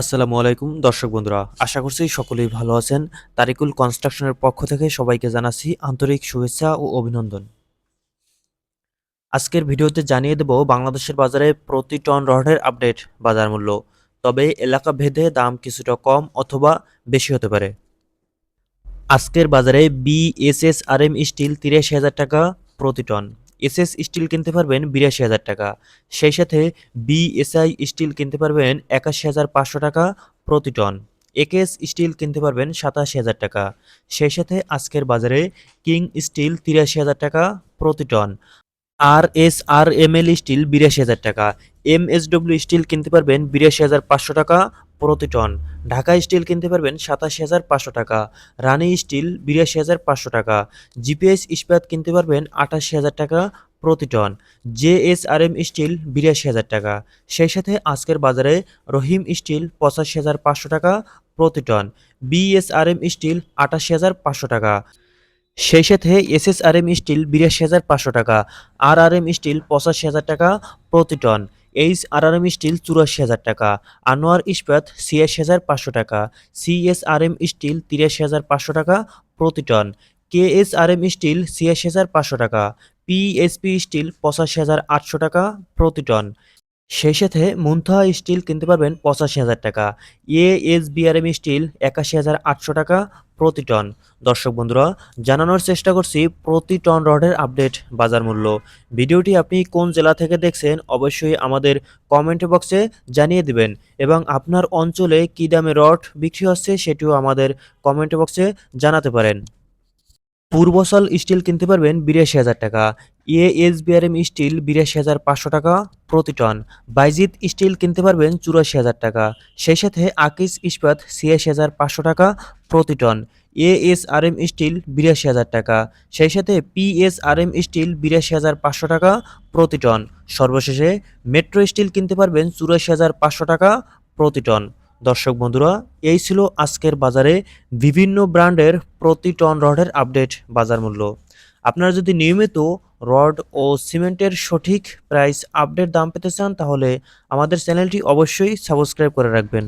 আসসালামু আলাইকুম, দর্শক বন্ধুরা, আশা করছি সকলেই ভালো আছেন। তারিকুল কনস্ট্রাকশনের পক্ষ থেকে সবাইকে জানাচ্ছি আন্তরিক শুভেচ্ছা ও অভিনন্দন। আজকের ভিডিওতে জানিয়ে দেব বাংলাদেশের বাজারে প্রতি টন রডের আপডেট বাজার মূল্য। তবে এলাকা ভেদে দাম কিছুটা কম অথবা বেশি হতে পারে। আজকের বাজারে বিএসএস আর এম স্টিল তিরিশ হাজার টাকা প্রতি টন। এসএস স্টিল কিনতে পারবেন বিরাশি হাজার টাকা। সেই সাথে বিএসআই স্টিল কিনতে পারবেন একাশি হাজার পাঁচশো টাকা প্রতি টন। একেএস স্টিল কিনতে পারবেন সাতাশি হাজার টাকা। সেই সাথে আজকের বাজারে কিং স্টিল তিরাশি হাজার টাকা প্রতি টন। আর S R M L steel বিরাশি হাজার টাকা। এম এস ডব্লিউ স্টিল কিনতে পারবেন বিরাশি হাজার পাঁচশো টাকা প্রতি টন। ঢাকা স্টিল কিনতে পারবেন সাতাশি হাজার পাঁচশো টাকা রানি স্টিল বিরাশি হাজার পাঁচশো টাকা, জিপিএস ইস্পাত কিনতে পারবেন আটাশি হাজার টাকা প্রতি টন, জেএসআরএম স্টিল বিরাশি হাজার টাকা। সেই সাথে আজকের বাজারে রহিম স্টিল পঁচাশি হাজার পাঁচশো টাকা প্রতি টন, বিএসআরএম স্টিল আটাশি হাজার পাঁচশো টাকা। সেই সাথে এসএসআরএম স্টিল বিরাশি হাজার পাঁচশো টাকা, আরআরএম স্টিল পঁচাশি হাজার টাকা প্রতি টন এইচ আরআরএম স্টিল চুরাশি হাজার টাকা, আনোয়ার ইস্পাত ছিয়াশি হাজার পাঁচশো টাকা, সিএসআরএম স্টিল তিরাশি হাজার পাঁচশো টাকা প্রতি ton K S R M steel ছিয়াশি হাজার পাঁচশো টাকা, পিএসপি স্টিল পঁচাশি হাজার আটশো টাকা প্রতি টন। সেই সাথে মুন্থাহা স্টিল কিনতে পারবেন পঁচাশি হাজার টাকা। এ এস এএসবিআরএম স্টিল একাশি হাজার আটশো টাকা প্রতি টন। দর্শক বন্ধুরা, জানানোর চেষ্টা করছি প্রতি টন রডের আপডেট বাজার মূল্য। ভিডিওটি আপনি কোন জেলা থেকে দেখছেন অবশ্যই আমাদের কমেন্ট বক্সে জানিয়ে দিবেন এবং আপনার অঞ্চলে কী দামে রড বিক্রি হচ্ছে সেটিও আমাদের কমেন্ট বক্সে জানাতে পারেন। পূর্বসল স্টিল কিনতে পারবেন বিরাশি হাজার টাকা। এ এস বিআরএম স্টিল বিরাশি হাজার পাঁচশো টাকা প্রতি টন। বাইজিৎ স্টিল কিনতে পারবেন চুরাশি হাজার টাকা। সেই সাথে আকিস ইস্পাত ছিয়াশি হাজার পাঁচশো টাকা প্রতি ton. A S R M steel বিরাশি হাজার টাকা। সেই সাথে P S R M steel বিরাশি হাজার পাঁচশো টাকা প্রতি টন। সর্বশেষে মেট্রো স্টিল কিনতে পারবেন চুরাশি হাজার পাঁচশো টাকা প্রতি টন। দর্শক বন্ধুরা, এই ছিল আজকের বাজারে বিভিন্ন ব্র্যান্ডের প্রতি টন রডের আপডেট বাজার মূল্য। আপনারা যদি নিয়মিত রড ও সিমেন্টের সঠিক প্রাইস আপডেট দাম পেতে চান, তাহলে আমাদের চ্যানেলটি অবশ্যই সাবস্ক্রাইব করে রাখবেন।